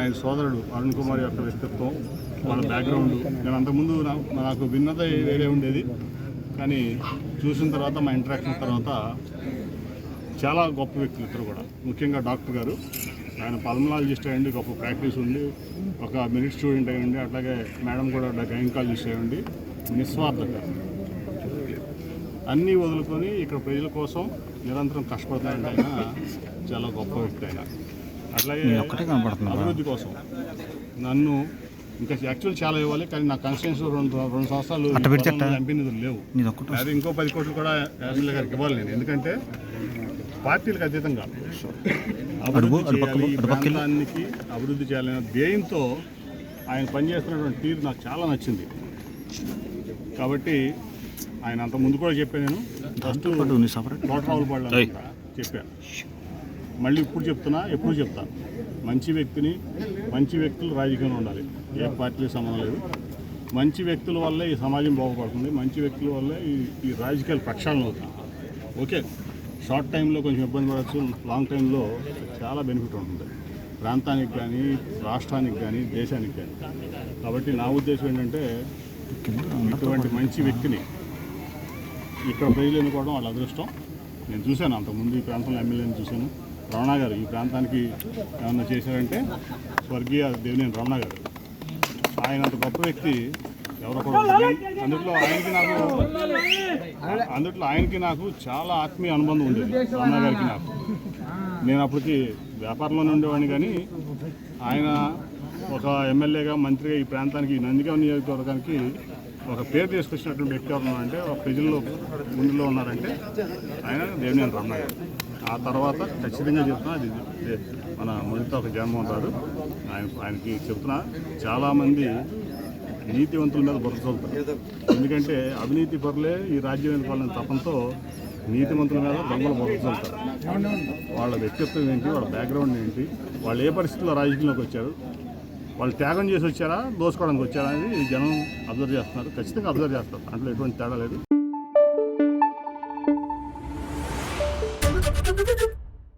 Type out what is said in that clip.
ఆయన సోదరుడు అరుణ్ కుమార్ యొక్క వ్యక్తిత్వం వాళ్ళ బ్యాక్గ్రౌండ్ నేను అంతకుముందు నాకు భిన్నత వేరే ఉండేది. కానీ చూసిన తర్వాత మా ఇంటరాక్షన్ తర్వాత చాలా గొప్ప వ్యక్తులు ఇద్దరు కూడా. ముఖ్యంగా డాక్టర్ గారు. ఆయన పల్మనాలజిస్ట్ అయ్యండి గొప్ప ప్రాక్టీస్ ఉంది ఒక మెరిట్ స్టూడెంట్ అయ్యండి అట్లాగే మేడం కూడా గైనకాలజిస్ట్ అయ్యండి. నిస్వార్థంగా అన్నీ వదులుకొని ఇక్కడ ప్రజల కోసం నిరంతరం కష్టపడతాయంటే ఆయన చాలా గొప్ప వ్యక్తి ఆయన. అట్లాగే ఒక్కటే కనపడుతుంది. అభివృద్ధి కోసం. నన్ను ఇంకా యాక్చువల్ చాలా ఇవ్వాలి కానీ నా కాన్స్టిట్యూన్స్ రెండు రెండు సంవత్సరాలు. ఎంపీ నిధులు లేవు. అది ఇంకో పది కోట్లు కూడా ఎమ్మెల్యే గారికి ఇవ్వాలి నేను. ఎందుకంటే పార్టీలకు అతీతంగా అభివృద్ధి అభివృద్ధి చేయాలనే ధ్యేయంతో ఆయన పనిచేస్తున్నటువంటి తీరు నాకు చాలా నచ్చింది. కాబట్టి ఆయన అంత ముందు కూడా చెప్పాను నేను. ఫస్ట్ కోటరావులు పడాలి. చెప్పాను. మళ్ళీ ఇప్పుడు చెప్తున్నా ఎప్పుడు చెప్తా. మంచి వ్యక్తిని మంచి వ్యక్తులు రాజకీయంలో ఉండాలి. ఏ పార్టీకి సంబంధం లేదు. మంచి వ్యక్తుల వల్లే ఈ సమాజం బాగుపడుతుంది. మంచి వ్యక్తుల వల్లే ఈ ఈ రాజకీయాలు ప్రక్షాళన అవుతుంది ఓకే. షార్ట్ టైంలో కొంచెం ఇబ్బంది పడవచ్చు లాంగ్ టైంలో చాలా బెనిఫిట్ ఉంటుంది. ప్రాంతానికి కానీ రాష్ట్రానికి కానీ దేశానికి కానీ. కాబట్టి నా ఉద్దేశం ఏంటంటే ఇటువంటి మంచి వ్యక్తిని ఇక్కడ ప్రజలు ఎన్నుకోవడం వాళ్ళ అదృష్టం. నేను చూశాను అంతకుముందు ఈ ప్రాంతంలో ఎమ్మెల్యేని చూశాను. రమణ గారు ఈ ప్రాంతానికి ఏమన్నా చేశారంటే స్వర్గీయ దేవినేని రమణ గారు. ఆయన అంత గొప్ప వ్యక్తి ఎవరో కూడా అందుట్లో ఆయనకి నాకు అందుట్లో ఆయనకి నాకు చాలా ఆత్మీయ అనుబంధం ఉండేది రమణ గారికి నాకు. నేను అప్పటికి వ్యాపారంలోనే ఉండేవాడిని కానీ ఆయన ఒక ఎమ్మెల్యేగా మంత్రిగా ఈ ప్రాంతానికి నందిగా నందిగాం నియోజకవర్గానికి ఒక పేరు తీసుకొచ్చినటువంటి వ్యక్తి ఎవరు ఒక ప్రజల్లో ముందులో ఉన్నారంటే ఆయన దేవినేని రమణ గారు. ఆ తర్వాత ఖచ్చితంగా చెప్తున్నా అది మన మొదట ఒక జగన్మోహన్ రాడు ఆయన ఆయనకి చెప్తున్నా చాలామంది నీతివంతుల మీద బుర్ర ఎందుకంటే అవినీతి పరులే ఈ రాజ్యం ఎన్నుకోవాలని తపంతో నీతివంతుల మీద దొంగలు బుర్ర వాళ్ళ వ్యక్తిత్వం ఏంటి వాళ్ళ బ్యాక్గ్రౌండ్ ఏంటి వాళ్ళు ఏ పరిస్థితుల్లో రాజకీయంలోకి వచ్చారు వాళ్ళు త్యాగం చేసి వచ్చారా దోసుకోవడానికి వచ్చారా అనేది జనం అబ్జర్వ్ చేస్తున్నారు. ఖచ్చితంగా అబ్జర్వ్ చేస్తారు. దాంట్లో ఎటువంటి తేడా లేదు. Thank you.